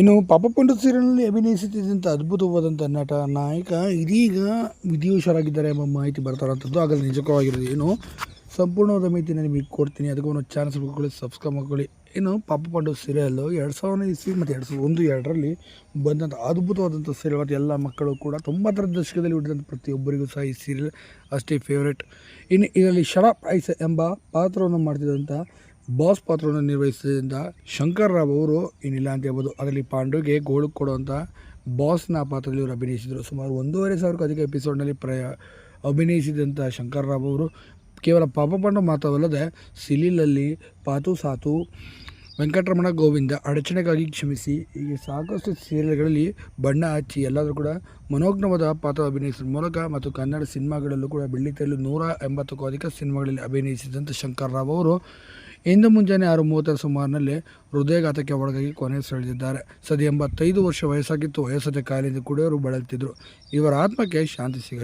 ಇನ್ನು ಪಾಪ ಪಂಡು ಸೀರಿಯಲ್ನಲ್ಲಿ ಅಭಿನಯಿಸುತ್ತಿದ್ದಂಥ ಅದ್ಭುತವಾದಂಥ ನಟ ನಾಯಕ ಇದೀಗ ವಿಧಿವಶರಾಗಿದ್ದಾರೆ ಎಂಬ ಮಾಹಿತಿ ಬರ್ತಾರಂಥದ್ದು ಆಗಲಿ ನಿಜಕವಾಗಿರೋದು ಏನು? ಸಂಪೂರ್ಣವಾದ ಮಾಹಿತಿನ ನಿಮಗೆ ಕೊಡ್ತೀನಿ. ಅದಕ್ಕೆ ಒಂದು ಚಾನಲ್ ಮಾಡ್ಕೊಳ್ಳಿ ಸಬ್ಸ್ಕ್ರೈಬ್ ಮಾಡ್ಕೊಳ್ಳಿ. ಇನ್ನು ಪಾಪ ಪಂಡು ಸೀರಿಯಲ್ಲು ಎರಡು ಸಾವಿರದ ಇಸ್ವಿ ಮತ್ತು ಎರಡು ಸಾವಿರದ ಒಂದು, ಎರಡರಲ್ಲಿ ಬಂದಂಥ ಅದ್ಭುತವಾದಂಥ ಸೀರಿಯಲ್ ಮತ್ತು ಎಲ್ಲ ಮಕ್ಕಳು ಕೂಡ ತೊಂಬತ್ತರ ದಶಕದಲ್ಲಿ ಹುಟ್ಟಿದಂಥ ಪ್ರತಿಯೊಬ್ಬರಿಗೂ ಸಹ ಈ ಸೀರಿಯಲ್ ಅಷ್ಟೇ ಫೇವ್ರೇಟ್ ಇನ್ನು ಇದರಲ್ಲಿ ಶರಪ್ ಐಸ್ ಎಂಬ ಪಾತ್ರವನ್ನು ಮಾಡ್ತಿದ್ದಂಥ ಬಾಸ್ ಪಾತ್ರವನ್ನು ನಿರ್ವಹಿಸಿದ್ರಿಂದ ಶಂಕರ್ ರಾವ್ ಅವರು ಏನಿಲ್ಲ ಅಂತ ಹೇಳ್ಬೋದು. ಅದರಲ್ಲಿ ಪಾಂಡುಗೆ ಗೋಳು ಕೊಡುವಂಥ ಬಾಸ್ನ ಪಾತ್ರದಲ್ಲಿ ಇವರು ಅಭಿನಯಿಸಿದರು. ಸುಮಾರು ಒಂದೂವರೆ ಸಾವಿರಕ್ಕೂ ಅಧಿಕ ಎಪಿಸೋಡ್ನಲ್ಲಿ ಪ್ರಯ ಅಭಿನಯಿಸಿದಂಥ ಶಂಕರ್ ರಾವ್ ಅವರು ಕೇವಲ ಪಾಪ ಪಾಂಡು ಮಾತ್ರವಲ್ಲದೆ ಸಿಲಿಲಲ್ಲಿ ಪಾತು ಸಾತು ವೆಂಕಟರಮಣ ಗೋವಿಂದ ಅಡಚಣೆಗಾಗಿ ಕ್ಷಮಿಸಿ, ಹೀಗೆ ಸಾಕಷ್ಟು ಸೀರಿಯಲ್ಗಳಲ್ಲಿ ಬಣ್ಣ ಹಚ್ಚಿ ಎಲ್ಲಾದರೂ ಕೂಡ ಮನೋಜ್ಞವಾದ ಪಾತ್ರ ಅಭಿನಯಿಸಿದ ಮೂಲಕ ಮತ್ತು ಕನ್ನಡ ಸಿನಿಮಾಗಳಲ್ಲೂ ಕೂಡ ಬೆಳ್ಳಿತೆರಲು ನೂರ ಎಂಬತ್ತಕ್ಕೂ ಅಧಿಕ ಸಿನಿಮಾಗಳಲ್ಲಿ ಅಭಿನಯಿಸಿದಂಥ ಶಂಕರ್ ರಾವ್ ಅವರು ಇಂದು ಮುಂಜಾನೆ ಆರು ಮೂವತ್ತರ ಸುಮಾರಿನಲ್ಲಿ ಹೃದಯಘಾತಕ್ಕೆ ಒಳಗಾಗಿ ಕೊನೆ ಸೆಳೆದಿದ್ದಾರೆ. ಸದ್ಯ ಎಂಬತ್ತೈದು ವರ್ಷ ವಯಸ್ಸಾಗಿತ್ತು. ವಯಸ್ಸಾದ ಕಾಯಿಲೆಯಿಂದ ಕೂಡ ಅವರು ಬಳಲ್ತಿದ್ರು ಇವರ ಆತ್ಮಕ್ಕೆ ಶಾಂತಿ ಸಿಗ